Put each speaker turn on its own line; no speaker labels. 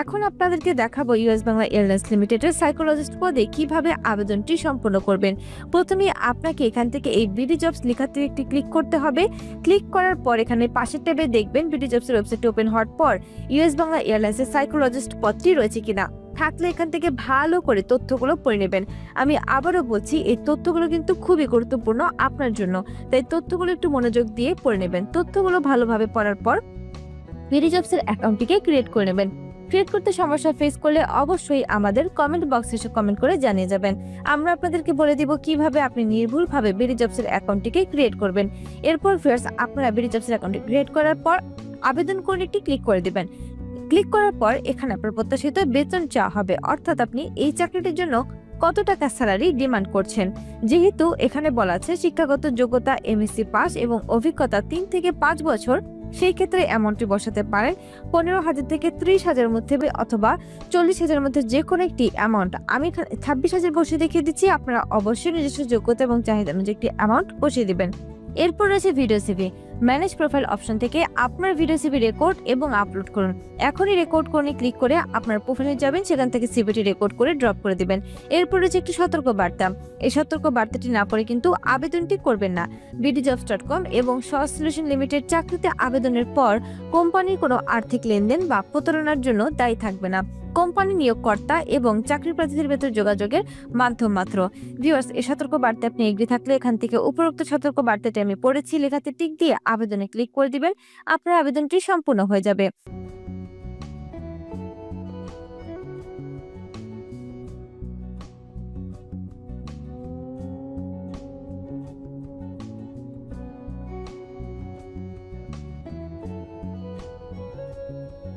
এখন আপনাদেরকে দেখাবো ইউএস বাংলা এয়ারলাইন্স লিমিটেডের সাইকোলজিস্ট পদে কীভাবে আবেদনটি সম্পন্ন করবেন। প্রথমে আপনাকে এখান থেকে এই বিডি জবস লেখাতে একটি ক্লিক করতে হবে। ক্লিক করার পর এখানে পাশের ট্যাবে দেখবেন বিডি জবসের ওয়েবসাইট ওপেন হওয়ার পর ইউএস বাংলা এয়ারলাইন্সের সাইকোলজিস্ট পদটি রয়েছে কিনা। থাকলে এখান থেকে ভালো করে তথ্যগুলো পড়ে নেবেন। আমি আবারও বলছি, এই তথ্যগুলো কিন্তু খুবই গুরুত্বপূর্ণ আপনার জন্য। তাই তথ্যগুলো একটু মনোযোগ দিয়ে পড়ে নেবেন। তথ্যগুলো ভালোভাবে পড়ার পর বিডি জবসের অ্যাকাউন্টটিকে ক্রিয়েট করে নেবেন। ক্রিয়েট করতে সমস্যা ফেস করলে অবশ্যই আমাদের কমেন্ট বক্সে এসে কমেন্ট করে জানিয়ে যাবেন। আমরা আপনাদেরকে বলে দিব কীভাবে আপনি নির্ভুলভাবে বিডি জবসের অ্যাকাউন্টটিকে ক্রিয়েট করবেন। এরপর ফ্রেন্ডস আপনারা বিডি জবসের অ্যাকাউন্টটি ক্রিয়েট করার পর আবেদন করে একটি ক্লিক করে দিবেন। ক্লিক করার পর এখানে আপনার প্রত্যাশিত বেতন চাওয়া হবে। অর্থাৎ আপনি এই চাকরিটির জন্য কত টাকা স্যালারি ডিমান্ড করছেন? যেহেতু এখানে বলা আছে শিক্ষাগত যোগ্যতা এমএসসি পাস এবং অভিজ্ঞতা তিন থেকে পাঁচ বছর সেই ক্ষেত্রে অ্যামাউন্টটি বসাতে পারেন পনেরো হাজার থেকে ত্রিশ হাজারের মধ্যে অথবা চল্লিশ হাজারের মধ্যে যে কোনো একটি অ্যামাউন্ট আমি ছাব্বিশ হাজার বসিয়ে দেখিয়ে দিচ্ছি, আপনারা অবশ্যই নিজস্ব যোগ্যতা এবং চাহিদা অনুযায়ী একটি অ্যামাউন্ট বসিয়ে দেবেন। এরপর রয়েছে video CV manage profile option থেকে আপনার ভিডিও সিভি রেকর্ড এবং আপলোড করুন। এখনই রেকর্ড করে ক্লিক করে আপনার প্রোফাইলে যাবেন, সেখান থেকে সিভিটি রেকর্ড করে ড্রপ করে দিবেন। এরপর রয়েছে একটি সতর্ক বার্তা এই সতর্ক বার্তাটি না পড়ে কিন্তু আবেদনটি করবেন না। বিডিজবস ডট কম এবং সস সলিউশন লিমিটেড চাকরিতে আবেদনের পর কোম্পানির কোনো আর্থিক লেনদেন বা প্রতারণার জন্য দায়ী থাকবে না। কোম্পানি নিয়োগকর্তা এবং চাকরি প্রার্থীদের ভেতর যোগাযোগের মাধ্যম মাত্র। ভিউয়ার্স এই সতর্ক বার্তা আপনি এগ্রি থাকলে এখান থেকে উপরোক্ত সতর্ক বার্তাটি আমি পড়েছি। লেখাতে টিক দিয়ে আবেদনে ক্লিক করে দিবেন আপনার আবেদনটি সম্পূর্ণ হয়ে যাবে।